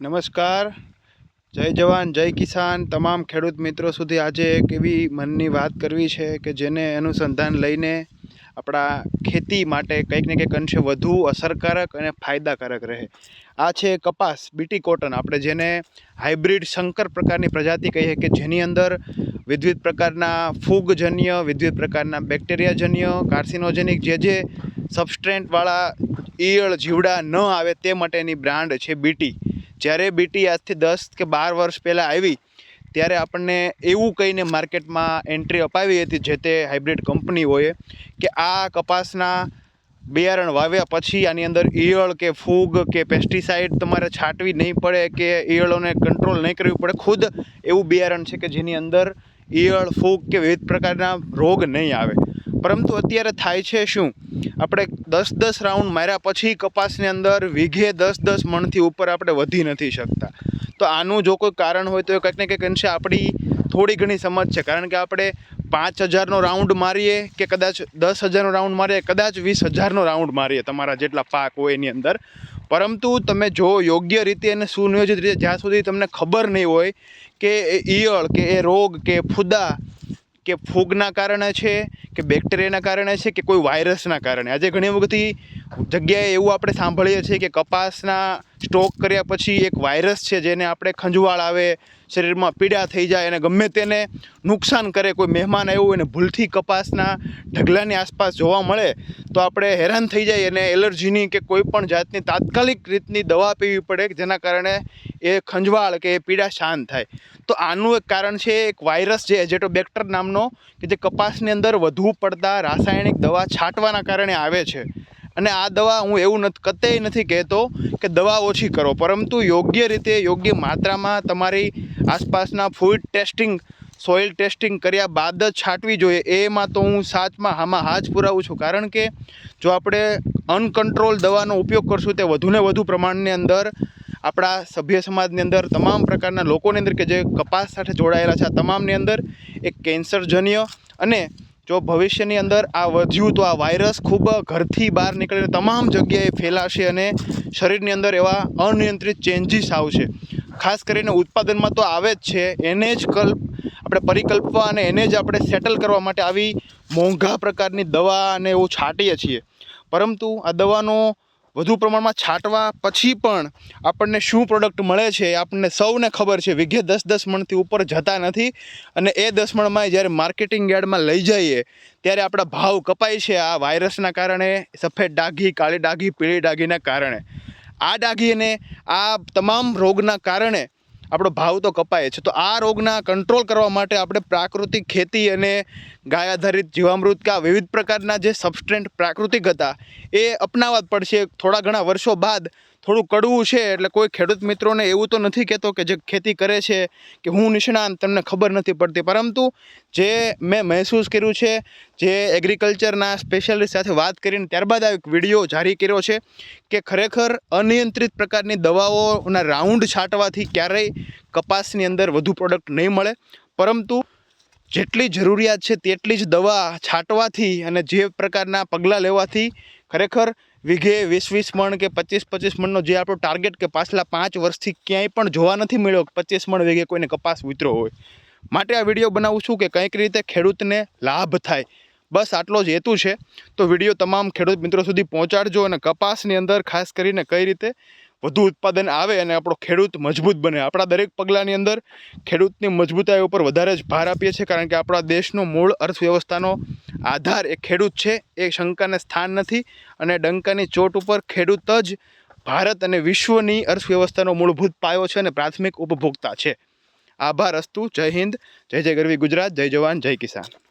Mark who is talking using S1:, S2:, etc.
S1: નમસ્કાર. જય જવાન, જય કિસાન. તમામ ખેડૂત મિત્રો સુધી આજે એક એવી મનની વાત કરવી છે કે જેને અનુસંધાન લઈને આપણા ખેતી માટે કંઈક ને કંઈક અંશે વધુ અસરકારક અને ફાયદાકારક રહે. આ છે કપાસ, બીટી કોટન. આપણે જેને હાઇબ્રિડ શંકર પ્રકારની પ્રજાતિ કહીએ કે જેની અંદર વિવિધ પ્રકારના ફૂગજન્ય વિવિધ પ્રકારના બેક્ટેરિયાજન્ય, કાર્સિનોજેનિક જે જે સબસ્ટ્રેન્ટવાળા ઈયળ જીવડા ન આવે તે માટેની બ્રાન્ડ છે બીટી. જ્યારે બીટી આજથી દસ કે બાર વર્ષ પહેલાં આવી, ત્યારે આપણને એવું કહીને માર્કેટમાં એન્ટ્રી અપાવી હતી જે તે હાઇબ્રિડ કંપનીઓએ કે આ કપાસના બિયારણ વાવ્યા પછી આની અંદર ઈયળ કે ફૂગ કે પેસ્ટિસાઇડ તમારે છાંટવી નહીં પડે કે ઈયળોને કંટ્રોલ નહીં કરવી પડે, ખુદ એવું બિયારણ છે કે જેની અંદર ઈયળ, ફૂગ કે વિવિધ પ્રકારના રોગ નહીં આવે. પરંતુ અત્યારે થાય છે શું? આપણે દસ દસ રાઉન્ડ માર્યા પછી કપાસની અંદર વીઘે દસ દસ મણથી ઉપર આપણે વધી નથી શકતા. તો આનું જો કોઈ કારણ હોય તો એ કંઈક ને કંઈક અંશે આપણી થોડી ઘણી સમજ છે. કારણ કે આપણે પાંચ હજારનો રાઉન્ડ મારીએ કે કદાચ દસ હજારનો રાઉન્ડ મારીએ, કદાચ વીસ હજારનો રાઉન્ડ મારીએ તમારા જેટલા પાક હોય એની અંદર. પરંતુ તમે જો યોગ્ય રીતે અને સુનિયોજિત રીતે જ્યાં સુધી તમને ખબર નહીં હોય કે એ ઈયળ, કે એ રોગ, કે ફૂદા કે ફૂગના કારણે છે, કે બેક્ટેરિયાના કારણે છે, કે કોઈ વાયરસના કારણે? આજે ઘણી બધી જગ્યાએ એવું આપણે સાંભળીએ છીએ કે કપાસના સ્ટોક કર્યા પછી એક વાયરસ છે જેને આપણે ખંજવાળ આવે, શરીરમાં પીડા થઈ જાય અને ગમે તેને નુકસાન કરે, કોઈ મહેમાન આવ્યું હોય ને ભૂલથી કપાસના ઢગલાની આસપાસ જોવા મળે, તો આપણે હેરાન થઈ જાય અને એલર્જીની કે કોઈ પણ જાતની તાત્કાલિક રીતની દવા પીવી પડે જેના કારણે એ ખંજવાળ કે એ પીડા શાંત થાય. તો આનું એક કારણ છે, એક વાયરસ છે, એજેટોબેક્ટર નામનો, કે જે કપાસની અંદર વધુ પડતા રાસાયણિક દવા છાંટવાના કારણે આવે છે. અને આ દવા હું એવું કતેય નથી કહેતો કે દવા ઓછી કરો, પરંતુ યોગ્ય રીતે, યોગ્ય માત્રામાં તમારી આસપાસના ફૂડ ટેસ્ટિંગ સોઇલ ટેસ્ટિંગ કર્યા બાદ જ છાંટવી જોઈએ. એમાં તો હું સાચમાં હામાં હા જ પુરાવું છું. કારણ કે જો આપણે અનકંટ્રોલ દવાનો ઉપયોગ કરશું તે વધુને વધુ પ્રમાણની અંદર આપણા સભ્ય સમાજની અંદર, તમામ પ્રકારના લોકોની અંદર કે જે કપાસ સાથે જોડાયેલા છે, આ તમામની અંદર એક કેન્સરજન્ય અને જો ભવિષ્યની અંદર આ વધ્યું તો આ વાયરસ ખૂબ ઘરથી બહાર નીકળીને તમામ જગ્યાએ ફેલાશે અને શરીરની અંદર એવા અનિયંત્રિત ચેન્જીસ આવશે. ખાસ કરીને ઉત્પાદનમાં તો આવે જ છે. એને જ કલ્પ, આપણે પરિકલ્પવા અને એને જ આપણે સેટલ કરવા માટે આવી મોંઘા પ્રકારની દવા અને એવું છાંટીએ છીએ. પરંતુ આ દવાનો વધુ પ્રમાણમાં છાંટવા પછી પણ આપણને શું પ્રોડક્ટ મળે છે એ આપણને સૌને ખબર છે. વિઘે દસ દસ મણથી ઉપર જતા નથી અને એ દસ મણમાં જ્યારે માર્કેટિંગ યાર્ડમાં લઈ જઈએ ત્યારે આપણા ભાવ કપાય છે આ વાયરસના કારણે, સફેદ ડાઘી, કાળી ડાઘી, પીળી ડાઘીના કારણે. આ ડાઘી અને આ તમામ રોગના કારણે આપણો ભાવ તો કપાય છે. તો આ રોગના કંટ્રોલ કરવા માટે આપણે પ્રાકૃતિક ખેતી અને ગાય આધારિત જીવામૃત કે વિવિધ પ્રકારના જે સબસ્ટ્રેન્ટ પ્રાકૃતિક હતા, એ અપનાવવા જ પડશે. થોડા ઘણા વર્ષો બાદ થોડું કડવું છે એટલે કોઈ ખેડૂત મિત્રોને એવું તો નથી કહેતો કે જે ખેતી કરે છે કે હું નિષ્ણાંત, તમને ખબર નથી પડતી. પરંતુ જે મેં મહેસૂસ કર્યું છે, જે એગ્રીકલ્ચરના સ્પેશિયાલિસ્ટ સાથે વાત કરીને ત્યારબાદ આ એક વીડિયો જારી કર્યો છે કે ખરેખર અનિયંત્રિત પ્રકારની દવાઓના રાઉન્ડ છાંટવાથી ક્યારેય કપાસની અંદર વધુ પ્રોડક્ટ નહીં મળે. પરંતુ જેટલી જરૂરિયાત છે તેટલી જ દવા છાંટવાથી અને જે પ્રકારના પગલાં લેવાથી ખરેખર વીઘે વીસ વીસ મણ કે પચીસ પચીસ મણનો જે આપણો ટાર્ગેટ કે પાછલા પાંચ વર્ષથી ક્યાંય પણ જોવા નથી મળ્યો કે પચીસ મણ વીઘે કોઈને કપાસ ઉતરો હોય. માટે આ વીડિયો બનાવું છું કે કંઈક રીતે ખેડૂતને લાભ થાય. બસ આટલો જ હેતુ છે. તો વીડિયો તમામ ખેડૂત મિત્રો સુધી પહોંચાડજો અને કપાસની અંદર ખાસ કરીને કઈ રીતે વધુ ઉત્પાદન આવે અને આપણો ખેડૂત મજબૂત બને. આપણા દરેક પગલાંની અંદર ખેડૂતની મજબૂતાઈ ઉપર વધારે જ ભાર આપીએ છીએ કારણ કે આપણા દેશનો મૂળ અર્થવ્યવસ્થાનો આધાર એ ખેડૂત છે, એ શંકાને સ્થાન નથી અને ડંકાની ચોટ ઉપર ખેડૂત જ ભારત અને વિશ્વની અર્થવ્યવસ્થાનો મૂળભૂત પાયો છે અને પ્રાથમિક ઉપભોક્તા છે. આભાર અસ્તુ, જય હિન્દ, જય જય ગરવી ગુજરાત, જય જવાન, જય કિસાન.